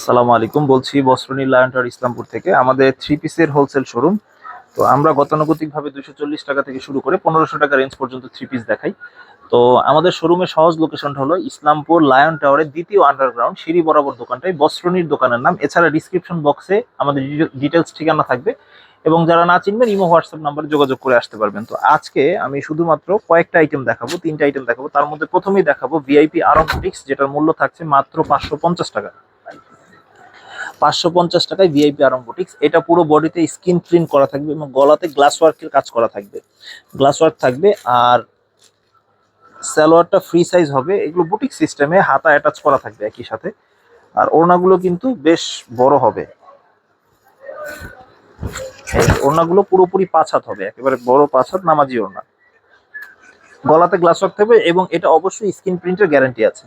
আসসালামু আলাইকুম। বলছি বস্ত্রনী লায়ন্টার ইসলামপুর থেকে। আমাদের থ্রি পিসের হোলসেল শোরুম তো আমরা গতানুগতিকভাবে দুশো চল্লিশ টাকা থেকে শুরু করে পনেরোশো টাকা রেঞ্জ পর্যন্ত থ্রি পিস দেখাই। তো আমাদের শোরুমের সহজ লোকেশনটা হলো ইসলামপুর লায়ন টাওয়ারের দ্বিতীয় আন্ডারগ্রাউন্ড সিঁড়ি বরাবর দোকানটাই বস্ত্রনীর দোকানের নাম। এছাড়া ডিসক্রিপশন বক্সে আমাদের ডিটেলস ঠিকানা থাকবে। এবং যারা না চিনবেন, ইমো হোয়াটসঅ্যাপ নাম্বারে যোগাযোগ করে আসতে পারবেন। তো আজকে আমি শুধুমাত্র কয়েকটা আইটেম দেখাবো, তিনটা আইটেম দেখাবো। তার মধ্যে প্রথমেই দেখাবো ভিআইপি আরোবটিক্স যেটার মূল্য থাকছে মাত্র পাঁচশো পঞ্চাশ টাকা। পাঁচশো পঞ্চাশ টাকায় ভিআইপি আরম্বোটিক্স এটা পুরো বডিতে স্কিন প্রিন্ট করা থাকবে এবং গলাতে গ্লাস ওয়ার্কের কাজ করা থাকবে। গ্লাস ওয়ার্ক থাকবে আর সালোয়ারটা ফ্রি সাইজ হবে। এগুলো বুটিক সিস্টেমে হাতা অ্যাটাচ করা থাকবে একই সাথে। আর ওড়নাগুলো কিন্তু বেশ বড় হবে। ওড়নাগুলো পুরোপুরি পাঁচ হাত হবে। একেবারে বড় পাঁচ হাত নামাজি ওড়না। গলাতে গ্লাস ওয়ার্ক থাকবে এবং এটা অবশ্যই স্ক্রিন প্রিন্টের গ্যারান্টি আছে।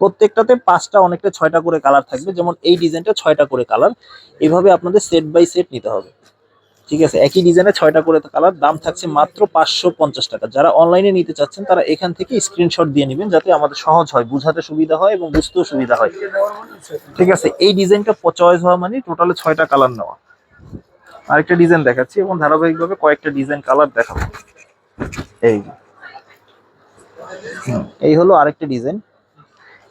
প্রত্যেকটাতে পাঁচটা, অনেকটা ছয়টা করে কালার থাকবে, যেমন এই ডিজাইনটা ছয়টা করে কালার এভাবে আপনাদের সেট বাই সেট নিতে হবে। ঠিক আছে? একই ডিজাইনে ছয়টা করে কালার দাম থাকছে মাত্র পাঁচশো পঞ্চাশ টাকা। যারা অনলাইনে নিতে চাচ্ছেন, তারা এখান থেকে স্ক্রিনশট দিয়ে নেবেন, যাতে আমাদের সহজ হয়, বুঝাতে সুবিধা হয় এবং বুঝতেও সুবিধা হয়। ঠিক আছে? এই ডিজাইনটা চয়েস হওয়া মানে টোটালে ছয়টা কালার নেওয়া। আরেকটা ডিজাইন দেখাচ্ছি এবং ধারাবাহিকভাবে কয়েকটা ডিজাইন কালার দেখাবো। এই এই হলো আরেকটা ডিজাইন।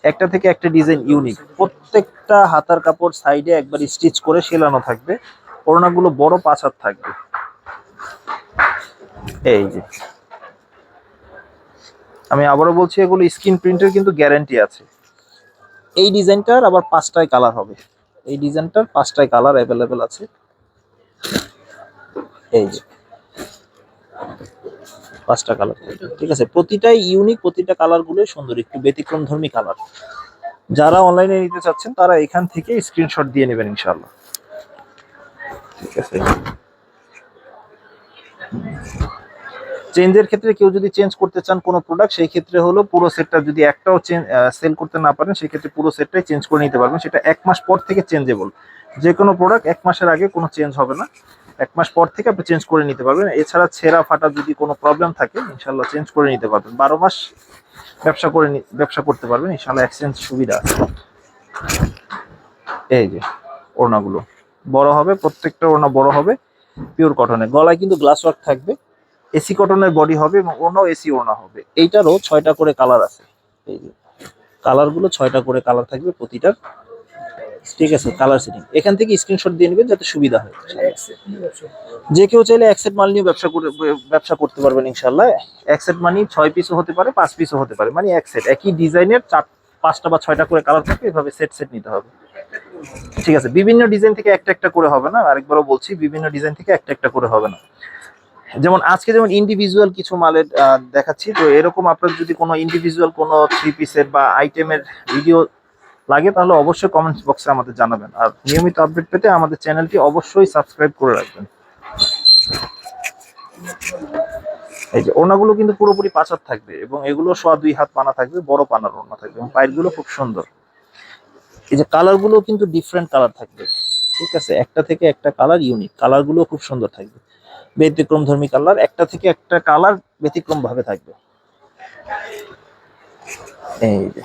একটা থেকে একটা ডিজাইন ইউনিক প্রত্যেকটা হাতার কাপড় সাইডে একবার স্টিচ করে সেলানো থাকবে। ওড়নাগুলো বড় পাঁচ হাত থাকবে। এই যে। আমি আবারও বলছি, এগুলো স্ক্রিন প্রিন্টের কিন্তু গ্যারান্টি আছে। এই ডিজাইনটার আবার পাঁচটায় কালার হবে। এই ডিজাইনটার পাঁচটায় কালার অ্যাভেলেবেল আছে। এই যে। পাঁচটা কালার ঠিক আছে? প্রতিটাই ইউনিক প্রতিটা কালারগুলো সুন্দর, একটু ব্যতিক্রম ধর্মী কালার যারা অনলাইনে নিতে চাচ্ছেন, তারা এখান থেকে স্ক্রিনশট দিয়ে নেবেন ইনশাল্লাহ ঠিক আছে? চেঞ্জের ক্ষেত্রে কেউ যদি চেঞ্জ করতে চান কোনো প্রোডাক্ট সেই ক্ষেত্রে হলো পুরো সেটটা যদি একটাও চেঞ্জ সেল করতে না পারেন, সেই ক্ষেত্রে পুরো সেটটাই চেঞ্জ করে নিতে পারবেন। সেটা এক মাস পর থেকে চেঞ্জেবল যে কোনো প্রোডাক্ট এক মাসের আগে কোনো চেঞ্জ হবে না। এক মাস পর থেকে আপনি চেঞ্জ করে নিতে পারবেন। এছাড়া ছেঁড়া, ফাটা যদি কোনো প্রবলেম থাকে ইনশাল্লাহ চেঞ্জ করে নিতে পারবেন। বারো মাস ব্যবসা করে ব্যবসা করতে পারবেন। ইনশাল্লাহ এক্সচেঞ্জ সুবিধা এই যে, ওড়নাগুলো। বড় হবে, প্রত্যেকটা ওড়না বড় হবে পিওর কটনের গলায় কিন্তু গ্লাস ওয়ার্ক থাকবে। এসি কটনের বডি হবে এবং ওড়নাও এসি ওড়না হবে। এইটারও ছয়টা করে কালার আছে। এই যে কালারগুলো ছয়টা করে কালার থাকবে প্রতিটার। ঠিক আছে কালার সেটিং এখান থেকে স্ক্রিনশট দিয়ে নেবেন যাতে সুবিধা হয়। যে কেউ চাইলে এক সেট মাল নিয়ে ব্যবসা করে ব্যবসা করতে পারবেন ইনশাল্লাহ এক সেট মানি ছয় পিসও হতে পারে পাঁচ পিসও হতে পারে। মানে এক সেট একই ডিজাইনের চার পাঁচটা বা ছয়টা করে কালার থাকে এভাবে সেট সেট নিতে হবে। ঠিক আছে বিভিন্ন ডিজাইন থেকে একটা একটা করে হবে না? আরেকবারও বলছি বিভিন্ন ডিজাইন থেকে একটা একটা করে হবে না। যেমন আজকে যেমন ইন্ডিভিজুয়াল কিছু মালের দেখাচ্ছি তো এরকম আপনার যদি কোনো ইন্ডিভিজুয়াল কোনো থ্রি পিসের বা আইটেমের ভিডিও লাগে, তাহলে অবশ্যই কমেন্টস বক্সে আমাদের জানাবেন। আর নিয়মিত আপডেট পেতে আমাদের চ্যানেলটি অবশ্যই সাবস্ক্রাইব করে রাখবেন। এই যে ওনাগুলো কিন্তু পুরোপুরি পাচার থাকবে এবং এগুলো সোয়া দুই হাত পানা থাকবে, বড় পানার ওনা থাকবে এবং পায়েরগুলো খুব সুন্দর। এই যে কালারগুলো কিন্তু ডিফারেন্ট কালার থাকবে। ঠিক আছে? একটা থেকে একটা কালার ইউনিক কালারগুলো খুব সুন্দর থাকবে। ব্যতিক্রম ধর্মী কালার একটা থেকে একটা কালার ব্যতিক্রম ভাবে থাকবে। এই যে।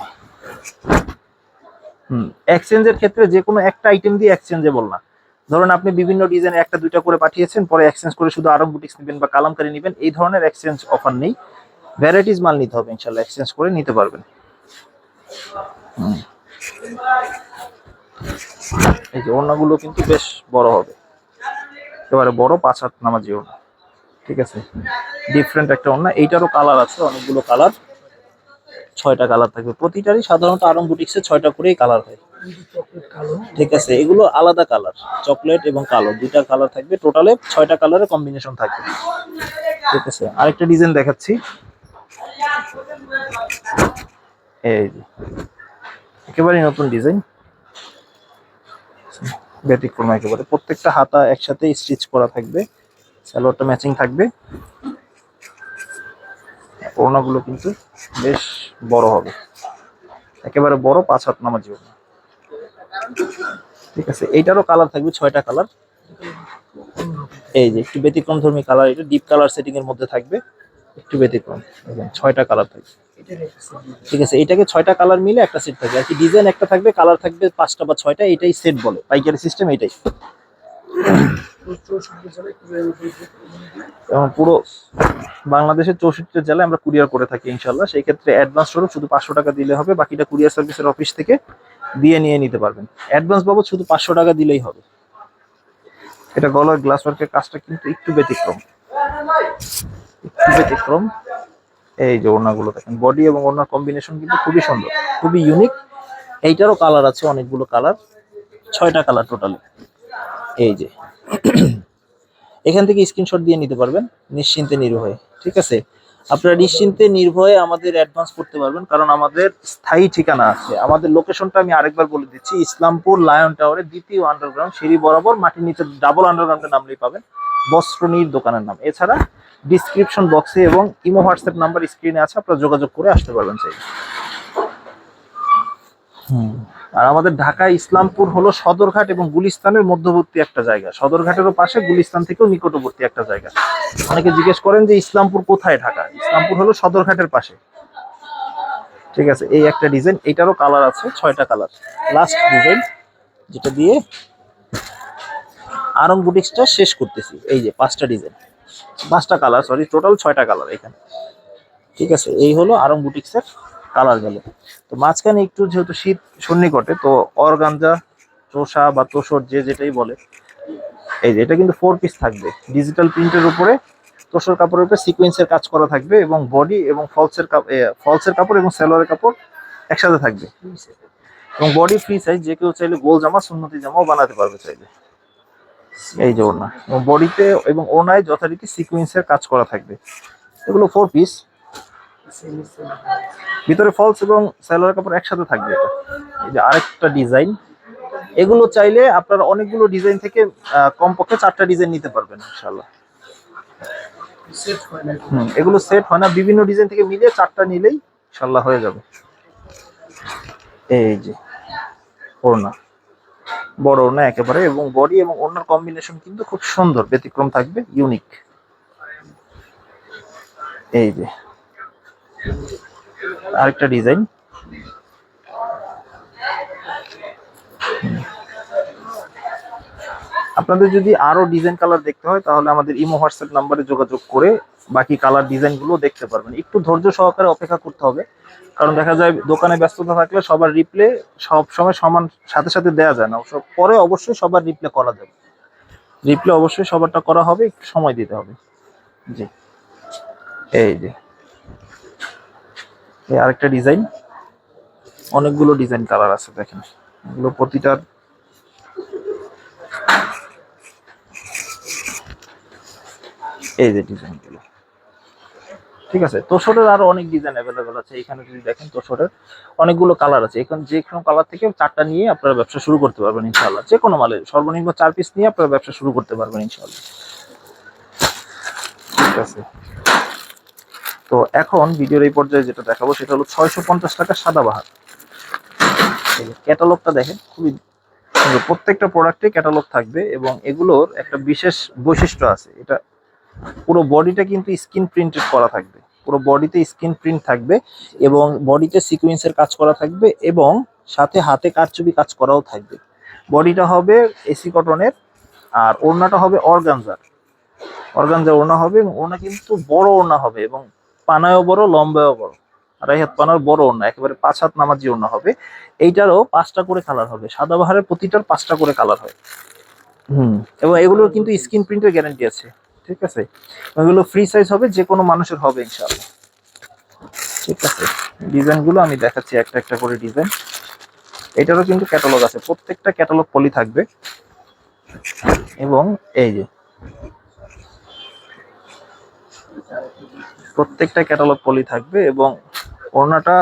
এক্সচেঞ্জের ক্ষেত্রে যে কোনো একটা আইটেম দিয়ে এক্সচেঞ্জেবল না। ধরুন আপনি বিভিন্ন ডিজাইন একটা, দুইটা করে পাঠিয়েছেন, পরে এক্সচেঞ্জ করে শুধু আরম বুটিক্স নেবেন বা কালামকারি নেবেন, এই ধরনের এক্সচেঞ্জ অফার নেই। ভ্যারাইটিস মাল নিতে হবে ইনশাল্লাহ এক্সচেঞ্জ করে নিতে পারবেন। এই যে ওড়নাগুলো কিন্তু বেশ বড় হবে। একেবারে বড়, পাঁচ হাত নামাজি ওড়না। ঠিক আছে? ডিফারেন্ট একটা ওড়না। এইটারও কালার আছে, অনেকগুলো কালার ছয়টা কালার থাকবে। প্রতিটারই সাধারণত আরম বুটিক্সে ছয়টা করেই কালার হয়। ঠিক আছে, এগুলো আলাদা কালার চকলেট এবং কালো। দুইটা কালার থাকবে টোটালে ছয়টা কালারের কম্বিনেশন থাকবে। ঠিক আছে, আরেকটা ডিজাইন দেখাচ্ছি। এই একেবারেই নতুন ডিজাইন ব্যতিক্রম একেবারে। প্রত্যেকটা হাতা একসাথে স্টিচ করা থাকবে স্যালোয়ারটা ম্যাচিং থাকবে। ওড়নাগুলো কিন্তু বেশ বড় হবে। একেবারে বড় পাঁচ হাত নামাজি ঠিক আছে, এইটারও কালার থাকবে ছয়টা কালার এই যে একটু ব্যতিক্রম ধর্মী কালার এটা ডিপ কালার সেটিং এর মধ্যে থাকবে, একটু ব্যতিক্রম। ছয়টা কালার থাকবে। ঠিক আছে এটাকে ছয়টা কালার মিলে একটা সেট থাকবে। আর কি ডিজাইন একটা থাকবে কালার থাকবে পাঁচটা বা ছয়টা এটাই সেট বলে। পাইকারি সিস্টেম এটাই এবং পুরো বাংলাদেশের চৌষট্টি জেলায় আমরা কুরিয়ার করে থাকি ইনশাল্লাহ সেই ক্ষেত্রে অ্যাডভান্স স্বরূপ শুধু পাঁচশো টাকা দিলে হবে, বাকিটা কুরিয়ার সার্ভিসের অফিস থেকে দিয়ে নিয়ে নিতে পারবেন। অ্যাডভান্স বাবদ শুধু পাঁচশো টাকা দিলেই হবে। এটা গলার গ্লাস ওয়ার্কের কাজটা কিন্তু একটু ব্যতিক্রম। একটু ব্যতিক্রম। এই যে ওড়নাগুলো দেখেন বডি এবং ওড়নার কম্বিনেশন কিন্তু খুবই সুন্দর, খুবই ইউনিক এইটারও কালার আছে, অনেকগুলো কালার ছয়টা কালার টোটালি এই যে। এখান থেকে স্ক্রিনশট দিয়ে নিতে পারবেন, নিশ্চিন্তে নির্ভয়ে, ঠিক আছে? আপনারা নিশ্চিন্তে নির্ভয়ে আমাদের অ্যাডভান্স করতে পারবেন, কারণ আমাদের স্থায়ী ঠিকানা আছে। আমাদের লোকেশনটা আমি আরেকবার বলে দিচ্ছি, ইসলামপুর লায়ন টাওয়ারের দ্বিতীয় আন্ডারগ্রাউন্ড সিঁড়ি বরাবর, মাটির নিচে ডাবল আন্ডারগ্রাউন্ডের নামলেই পাবেন, বস্ত্রনীর দোকানের নাম। এছাড়া ডিসক্রিপশন বক্সে এবং ইমো হোয়াটসঅ্যাপ নাম্বার স্ক্রিনে আছে, আপনারা যোগাযোগ করে আসতে পারবেন চাই হুম। আর আমাদের ঢাকা ইসলামপুর হলো সদরঘাট এবং গুলিস্তানের মধ্যবর্তী একটা জায়গা। সদরঘাটেরও পাশে, গুলিস্তান থেকেও নিকটবর্তী একটা জায়গা। অনেকে জিজ্ঞেস করেন যে ইসলামপুর কোথায় ঢাকা? ইসলামপুর হলো সদরঘাটের পাশে। ঠিক আছে, এই একটা ডিজাইন, এটারও কালার আছে, ছয়টা কালার। লাস্ট ডিজাইন, যেটা দিয়ে আরং বুটিক্সটা শেষ করতেছি। এই যে পাঁচটা ডিজাইন। পাঁচটা কালার সরি টোটাল ছয়টা কালার এখানে। ঠিক আছে, এই হলো আরং বুটিক্সের কালার গেল তো মাঝখানে একটু যেহেতু শীত সন্নিকটে, তো অরগাঞ্জা চোষা বা তোষর যে যেটাই বলে, এই যে এটা কিন্তু ফোর পিস থাকবে। ডিজিটাল প্রিন্টের উপরে তোষর কাপড়ের উপরে সিকোয়েন্সের কাজ করা থাকবে এবং বডি এবং ফলসের ফলসের কাপড় এবং সেলোয়ারের কাপড় একসাথে থাকবে। এবং বডি ফ্রি সাইজ যে কেউ চাইলে গোল জামা, সুন্নতি জামাও বানাতে পারবে চাইলে। এই যে ওড়না। এবং বডিতে এবং ওড়নায় যথারীতি সিকোয়েন্সের কাজ করা থাকবে। এগুলো ফোর পিস ভিতরে ফলস এবং সালোয়ার কাপড় একসাথে থাকবে এটা। এই যে আরেকটা ডিজাইন এগুলো চাইলে আপনারা অনেকগুলো ডিজাইন থেকে কমপক্ষে চারটা ডিজাইন নিতে পারবেন ইনশাল্লাহ হুম, এগুলো সেট হয় না। বিভিন্ন ডিজাইন থেকে মিলিয়ে চারটা নিলেই ইনশাল্লাহ হয়ে যাবে। এই যে, ওড়না। বড় ওড়না একেবারে, এবং বডি এবং ওড়নার কম্বিনেশন কিন্তু খুব সুন্দর, ব্যতিক্রম থাকবে ইউনিক এই যে আরেকটা ডিজাইন। আপনাদের যদি আরও ডিজাইন কালার দেখতে হয়, তাহলে আমাদের ইমো হোয়াটসঅ্যাপ নাম্বারে যোগাযোগ করে বাকি কালার ডিজাইনগুলো দেখতে পারবেন। একটু ধৈর্য সহকারে অপেক্ষা করতে হবে, কারণ দেখা যায় দোকানে ব্যস্ততা থাকলে সবার রিপ্লে সব সময় সমান সাথে সাথে দেওয়া যায় না। পরে অবশ্যই সবার রিপ্লে করা যাবে। রিপ্লে অবশ্যই সবারটা করা হবে, একটু সময় দিতে হবে। জি। এই যে। এই আরেকটা ডিজাইন। অনেকগুলো ডিজাইন কালার আছে, দেখেন। এগুলো প্রতিটার এই যে ডিজাইনগুলো ঠিক আছে, তোষরের আরও অনেক ডিজাইন অ্যাভেলেবেল আছে। এখানে যদি দেখেন তোষরের অনেকগুলো কালার আছে। এখন যে কোনো কালার থেকে চারটা নিয়ে আপনারা ব্যবসা শুরু করতে পারবেন ইনশাআল্লাহ। যে কোনো মালে সর্বনিম্ন চার পিস নিয়ে আপনারা ব্যবসা শুরু করতে পারবেন ইনশাআল্লাহ। ঠিক আছে। তো এখন ভিডিওর এই পর্যায়ে যেটা দেখাবো সেটা হলো ছয়শো পঞ্চাশ টাকা সাদাবাহার ক্যাটালগটা দেখেন, খুবই প্রত্যেকটা প্রোডাক্টে ক্যাটালগ থাকবে এবং এগুলোর একটা বিশেষ বৈশিষ্ট্য আছে। এটা পুরো বডিটা কিন্তু স্কিন প্রিন্টেড করা থাকবে। পুরো বডিতে স্কিন প্রিন্ট থাকবে এবং বডিতে সিকোয়েন্সের কাজ করা থাকবে এবং সাথে হাতে কারচুপি কাজ করাও থাকবে। বডিটা হবে এসি কটনের আর ওড়নাটা হবে অর্গানজার অর্গানজার ওড়না হবে এবং ওড়না কিন্তু বড় ওড়না হবে এবং পানায়ও বড় লম্বায়ও বড়। আড়াই হাত পানার বড় ওড়না একেবারে পাঁচ হাত নামাজি ওড়না হবে। এইটারও পাঁচটা করে কালার হবে। সাদা বাহারের প্রতিটার পাঁচটা করে কালার হয়। হুম। এবং এগুলোর কিন্তু স্ক্রিন প্রিন্টের গ্যারান্টি আছে। ঠিক আছে? এগুলো ফ্রি সাইজ হবে যে কোনো মানুষের হবে ইনশাআল্লাহ। ঠিক আছে? ডিজাইনগুলো আমি দেখাচ্ছি একটা একটা করে ডিজাইন। এটারও কিন্তু ক্যাটালগ আছে। প্রত্যেকটা ক্যাটালগ পলি থাকবে। এবং এই যে প্রত্যেকটা ক্যাটালগ পলি থাকবে এবং ওড়নাটা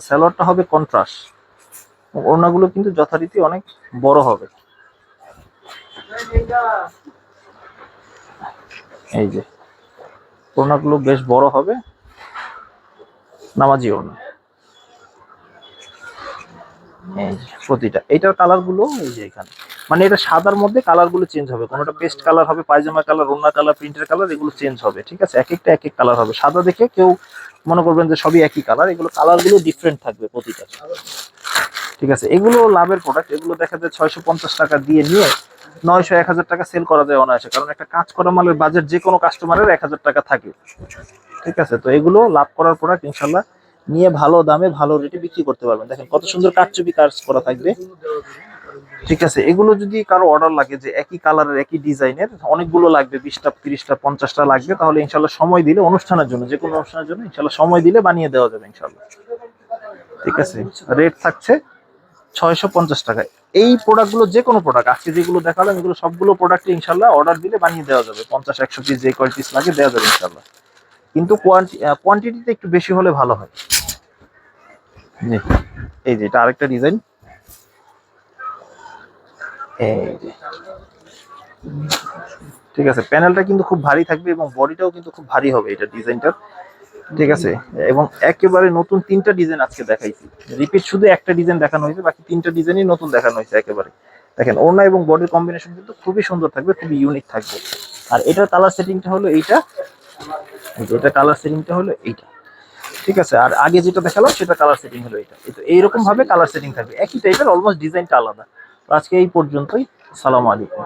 স্যালোয়ারটা হবে কন্ট্রাস্ট ওড়নাগুলো কিন্তু যথারীতি অনেক বড় হবে। এই যে, ওড়নাগুলো বেশ বড় হবে। নামাজি ওড়না। এই যে, প্রতিটা। এইটার কালারগুলো এই যে এখানে। মানে এটা সাদার মধ্যে কালারগুলো চেঞ্জ হবে। কোনোটা পেস্ট কালার হবে, পায়জামা কালার ওন্না কালার প্রিন্টের কালার এগুলো চেঞ্জ হবে, ঠিক আছে? এক একটা এক এক কালার হবে। সাদা দেখে কেউ মনে করবেন যে সবই একই কালার এগুলো কালারগুলো ডিফারেন্ট থাকবে প্রতিটা। ঠিক আছে? এগুলো লাভের প্রোডাক্ট এগুলো দেখা যায় ছয়শো পঞ্চাশ টাকা দিয়ে নিয়ে নয়শো, এক হাজার টাকা সেল করা যায় অনায়াসে। কারণ একটা কাজ করা মালের বাজেট যে কোনো কাস্টমারের এক হাজার টাকা থাকে। ঠিক আছে? তো এগুলো লাভ করার প্রোডাক্ট ইনশাল্লাহ নিয়ে ভালো দামে, ভালো রেটে বিক্রি করতে পারবেন। দেখেন কত সুন্দর কারচুপি কাজ করা থাকবে। ঠিক আছে, এগুলো যদি কারও অর্ডার লাগে যে একই কালারের একই ডিজাইনের অনেকগুলো লাগবে, বিশটা, তিরিশটা, পঞ্চাশটা লাগবে, তাহলে ইনশাল্লাহ সময় দিলে অনুষ্ঠানের জন্য, যে কোনো অনুষ্ঠানের জন্য ইনশাল্লাহ সময় দিলে বানিয়ে দেওয়া যাবে ইনশাল্লাহ। ঠিক আছে রেট থাকছে ছয়শো পঞ্চাশ টাকায়। এই প্রোডাক্টগুলো যে কোনো প্রোডাক্ট আজকে যেগুলো দেখালাম, এগুলো সবগুলো প্রোডাক্ট ইনশাল্লাহ অর্ডার দিলে বানিয়ে দেওয়া যাবে। পঞ্চাশ, একশো পিস যে কয় পিস লাগে দেওয়া যাবে ইনশাল্লাহ। কিন্তু কোয়ান্টিটিতে একটু বেশি হলে ভালো হয়। এই যে এটা আরেকটা ডিজাইন ঠিক আছে, প্যানেলটা কিন্তু খুব ভারী থাকবে এবং বডিটাও কিন্তু খুব ভারী হবে এটা ডিজাইনটার ঠিক আছে, এবং একেবারে নতুন তিনটা ডিজাইন আজকে দেখাইছি। রিপিট শুধু একটা ডিজাইন দেখানো হয়েছে, বাকি তিনটা ডিজাইনই নতুন দেখানো হয়েছে একেবারে। দেখেন, ওড়না এবং বডির কম্বিনেশন কিন্তু খুবই সুন্দর থাকবে, খুবই ইউনিক থাকবে। আর এটার কালার সেটিংটা হলো এইটা। এটা কালার সেটিংটা হলো এইটা। ঠিক আছে, আর আগে যেটা দেখালাম সেটা কালার সেটিং হলো এটা এইরকম ভাবে কালার সেটিং থাকবে। একই টাইপের অলমোস্ট ডিজাইনটা আলাদা। আজকে এই পর্যন্তই। সালাম আলাইকুম।